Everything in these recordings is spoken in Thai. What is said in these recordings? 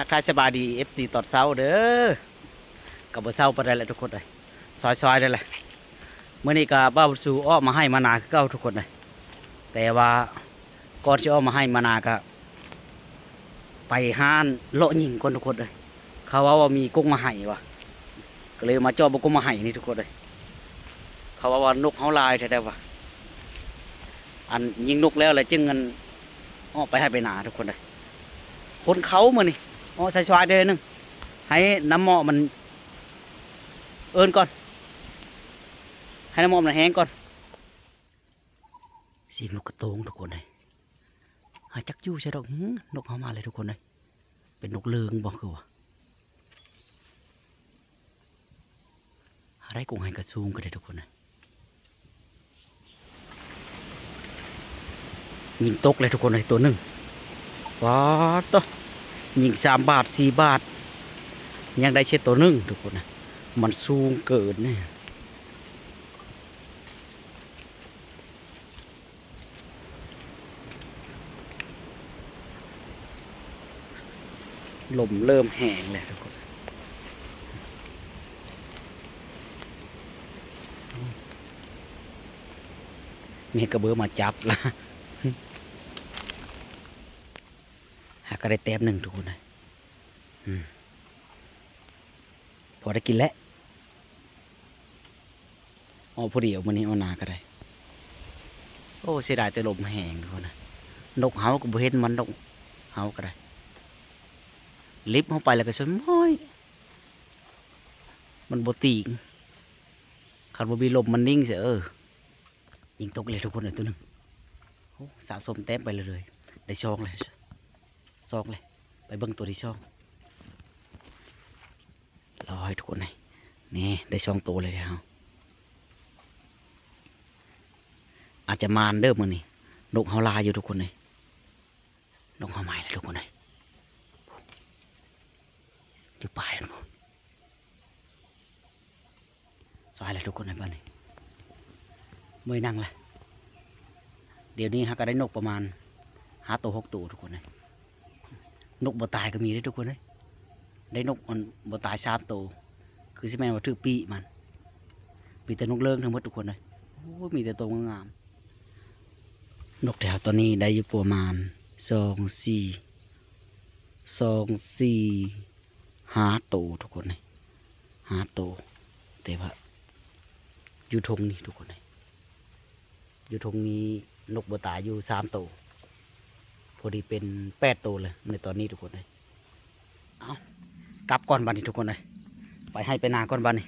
ทักทายสบายดี FC ตอดเช้าเด้อกับบ่เช้าปานใดแหละทุกคนเลยซอยๆได้แหละเมื่อนี้ก็บ้าวสู่อ้อมาให้มานาเก่าทุกคนเลยแต่ว่าก่อนสิอ้อมาให้มานาก็ไปห้านเลาะหญิงคนทุกคนเลยเขาว่าว่ามีกุ้งมาให้วะก็เลยมาเจอบกุ้งมาให้นี่ทุกคนเลยเขาว่าว่านกเฮาลายแท้ๆวะอันยิงนกแล้วเลยจึงเงินอ้อไปให้ไปนาทุกคนเลยคนเขาเมือนี่อนี้ เอินก่อนให้น้ำหมอมันแห้งก่อนสีนกกระโตงทุกคนเลยหาจักยู่ใช่ดอกนกเขามาเลยทุกคนเลยเป็นนกเลืองบอกคือว่าหาได้กุ้งให้กระซูงก็ได้ทุกคนเลยยิงตกเลยทุกคนเลยตัวหนึ่งว้าตัว ยิงสามบาทสี่บาท ยังได้เช็ดตัวหนึ่งทุกคนนะมันสูงเกินเนี่ยลมเริ่มแห้งแล้วทุกคนมีกระเบือมาจับละ หา ก็ได้แต้มหนึ่งทุกคนนะอืมพอได้กินแล้วอ๋อพอดีเอามันนี้เอานาก็ได้ โอ้เสียดายแต่ลมแห้งทุกคนนะนกเฮาก็บ่เห็นมันนกเฮาก็ได้ ลิฟต์เข้าไปแล้วก็สนม้อยมันบตีงคันบ่มีลมมันนิ่งเสียเออยิงตกเลยทุกคนเลยตัวหนึ่งโอ้สะสมแต้มไปเลยเลยได้ช่องเลย ซองเลย ไปเบิ้งตัวที่ช่องรอให้ทุกคนเลยนี่ได้ช่องตัวเลยแล้วอาจจะมานเด้อมือนี่นกเฮาลาอยู่ทุกคนเลยนกเฮาใหม่เลยทุกคนเลยอยู่ปลายมันสายเลยทุกคนในบ้านนี้เมื่อยนั่งเลยเดี๋ยวนี้ฮะก็ได้นกประมาณหาตัวหกตัวทุกคนเลย นกบ่ตายก็มีได้ทุกคนเลยได้นกมันบ่ตายสามตัวคือใช่ไหมว่าถือปีมันมีแต่นกเลิงทั้งหมดทุกคนเลยโอ้ยมีแต่ตัวงามนกแถวตัวนี้ได้อยู่ประมาณสองสี่สองสี่ห้าตัวทุกคนเลยห้าตัวแต่ว่าอยู่ทงนี่ทุกคนเลยอยู่ทงนี้นกบ่ตายอยู่สามตัว พอดีเป็นแปดตัวเลยในตอนนี้ทุกคนเลยเอากลับก่อนบันนี้ทุกคนเลยไปให้ไปนาก่อนบันนี้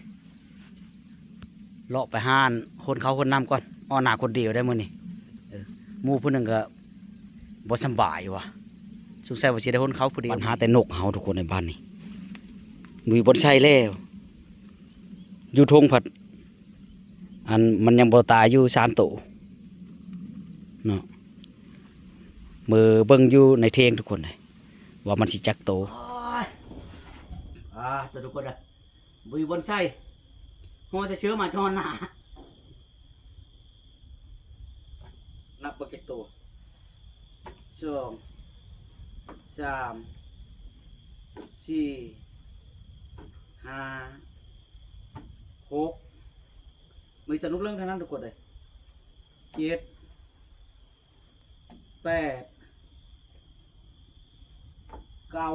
เลาะไปห้านคนเขาคนนำก่อนอ้อนาคนเดียวได้มือนี่มูผู้หนึ่งก็บ่สบายวะสงสัยว่าสิได้คนเขาผู้เดียวปัญหาแต่นกเฮาทุกคนในบ้านนี้มีบนไส้แล้วอยู่ทงผัดอันมันยังบ่ตายอยู่สามตัวเนาะ มือเบิ้งอยู่ในเทียงทุกคนเลยว่ามันสิจักโตอ่าตัวทุกคนเลยบุยบนไส้หัวจะเชื้อมาจอนหนานับเบอร์เก็ตตัวสองสามสี่ห้าหกมีแต่นุกเรื่องเท่านั้นทุกคนเลยเจ็ดแปด เก้า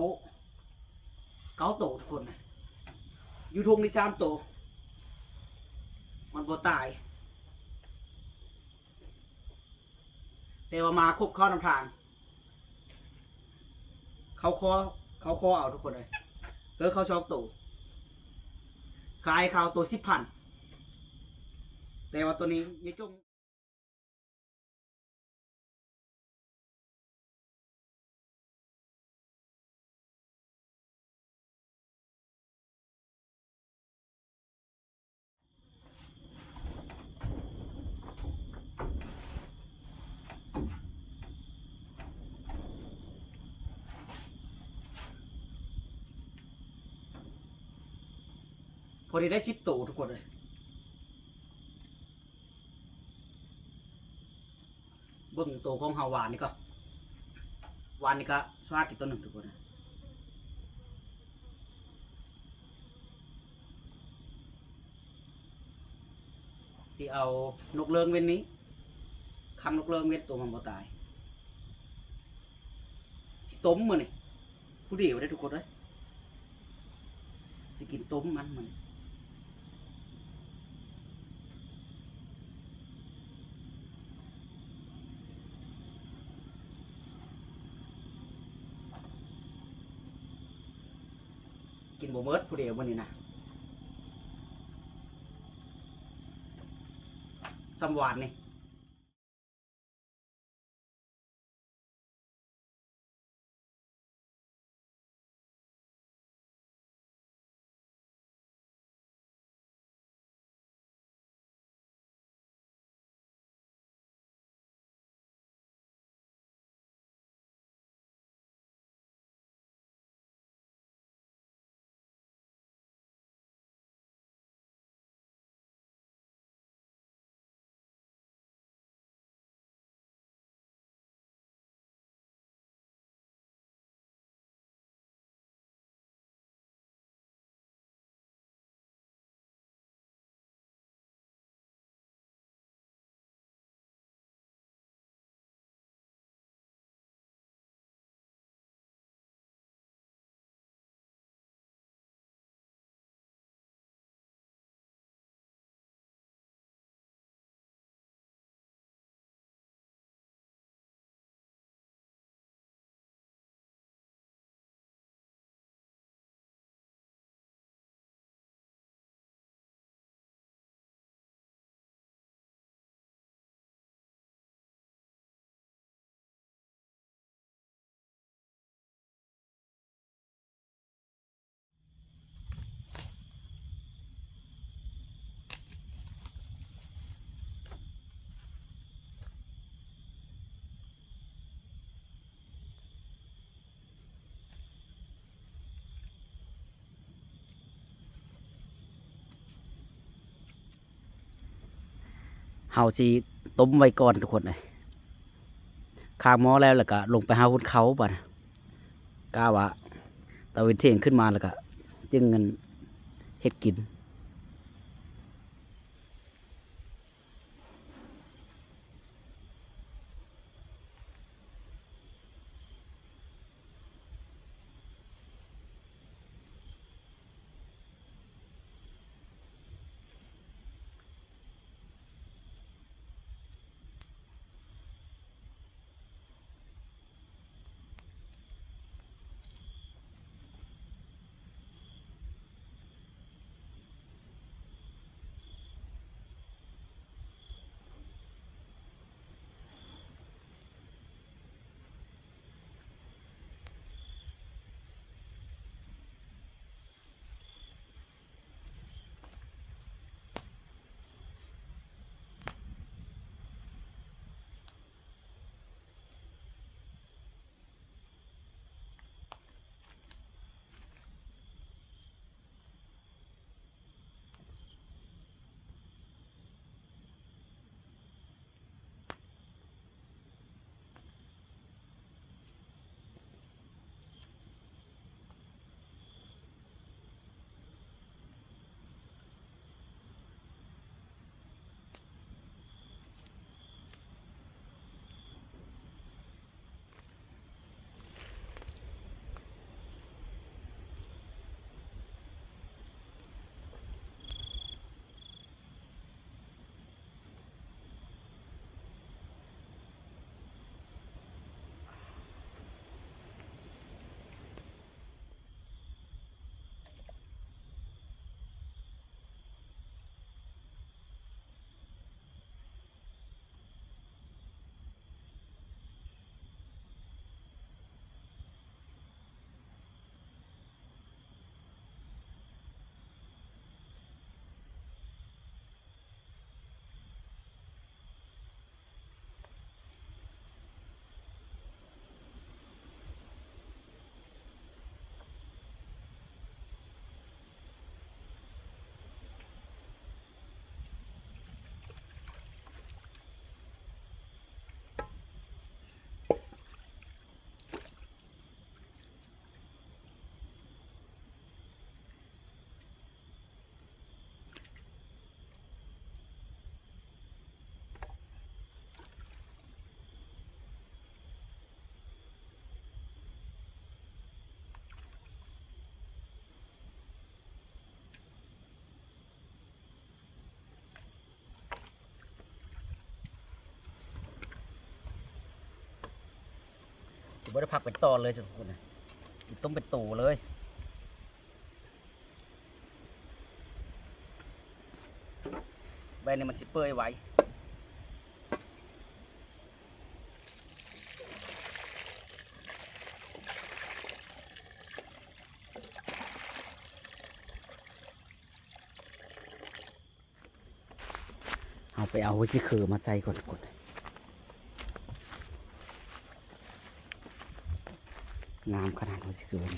เก้าโตทุกคนนะอยู่ทงนี่สามโต มันบ่ตาย แต่ว่ามาคบเข้านำทาง เขาคอเขาคอเอาทุกคนเลยเออเขาชอบโตขายเขาตัวสิบพันแต่ว่าตัวนี้ยายจง อดีได้สิบตัทุกคนเลยเบิ้งตัของเฮาวานนี่ก็วานนี่ก็สวากี่ตัวหนึ่งทุกคนนะสิเอานกเลิงเว้นนี้คำนกเลิงเว้นตัวมันบ่ตาย สิต้มมันนี่ผู้เดียวได้ทุกคนเลยสกินต้มมันมัน กินบ่เมิดผู้เดียวมื้อนี้นะสำหวานนี่ เฮาสิต้มไว้ก่อนทุกคนเลยข้างหม้อแล้วแล้วก็ลงไปหาหุนเขาป่ะนะกล้าว่าตะเวนเที่ยงขึ้นมาแล้วก็จึงเงินเฮ็ดกิน บ่ได้พักเป็นตอนเลยทุกคนนะต้มเป็นตูเลยใบนี้มันสิเปื่อยไว้เอาไปเอาไว้สิคือมาใส่ก่อนกด งามขนาดไว้สิคือวัน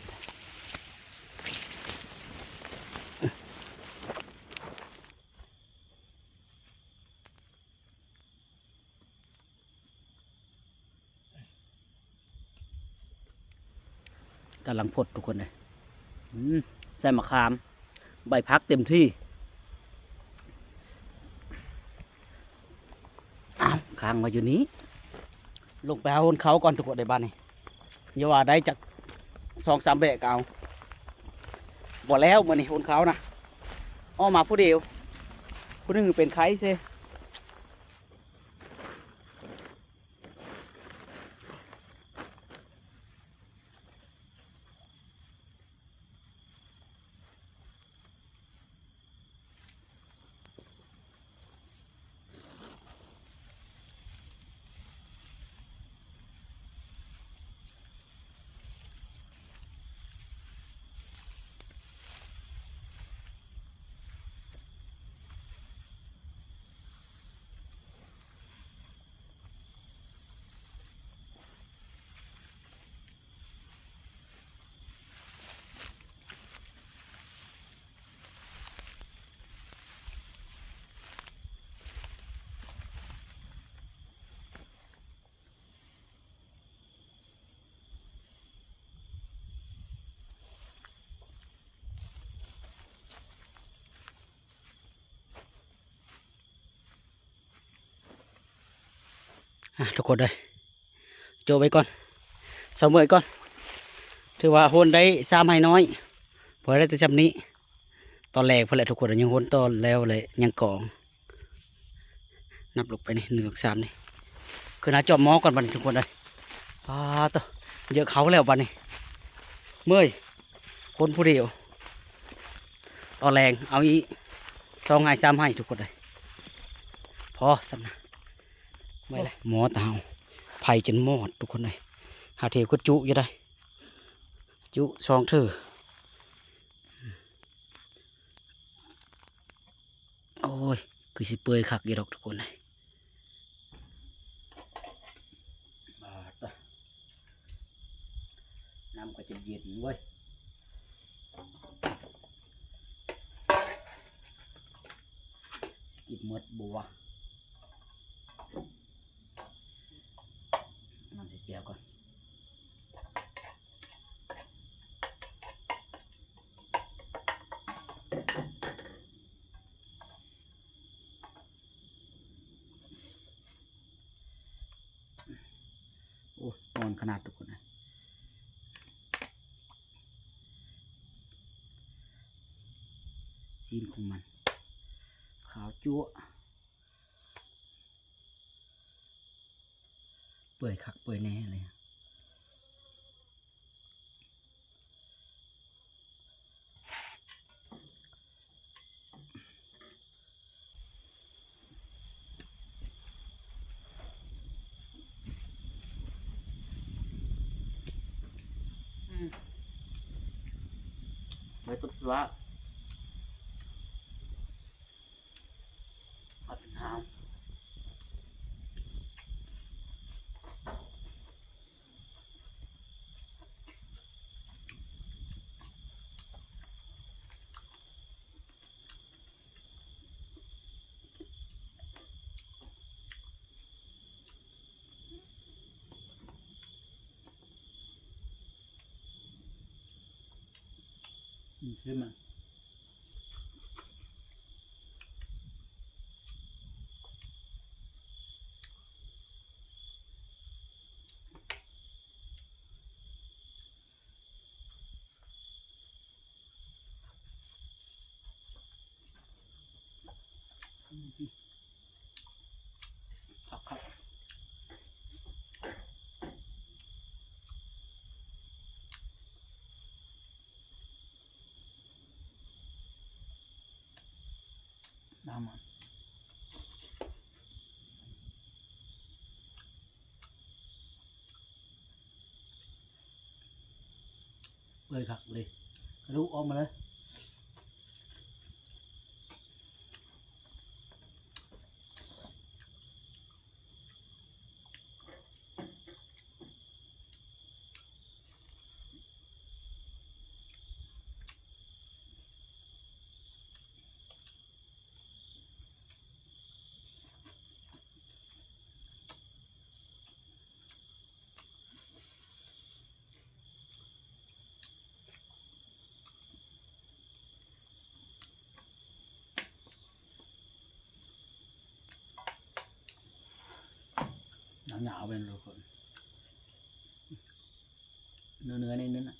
กำลังพดทุกคนเลยใส่มะขาม ใบพักเต็มที่ค้างมาอยู่นี้ ลงไปเอาบนเขาก่อนทุกคนในบ้านนี่ อย่าว่าได้จากสองสามเบกเอาบ่แล้วมื่อนี่คนเขานะอ้อมาผู้เดียวผู้นึงเป็นใครเซ ทุกคนเลยโจไว้ก่อนเสมอก่อน ถือว่าโหนได้สามให้น้อยพอได้แต่จำนี้ ตอนแรกพอแหละทุกคนยังโหนตอนแล้วเลยยังกอง นับลงไปนี่หนึ่งสอสามนี่คือนาจอบมอก่อนบันทุกคนเลยปาตัวเยอะเขาแล้วบัดนี้ เมื่อยคนผู้เดียวตอนแรงเอาอีสองให้สามให้ทุกคนเลยพอสำนะ ไม่เลยหมอตาวไผ่จนหมดทุกคนเลยหาเทวก็จุอยู่ได้ จุซองเธอโอ้ย คือสิเปื่อยคักอยู่ดอกทุกคนเลยบาดตะน้ำก็จะเย็นเว้ยสกิดหมดบัว น้ำใส่ เจียวก่อนโอ้นอนขนาดทุกคนนะซีนของมัน ขาวจั๊ว เปื่อยขักเปื่อยแน่เลยอะอืมไม่ตุ๊ดว่าผัดน้ำ อืม ซื้อมอืม น้ำมับเลยครับเลยกระดูกออกมาเลย หนาวหนาเป็นทุกคนเนื้อเนื้อในนั้นอะ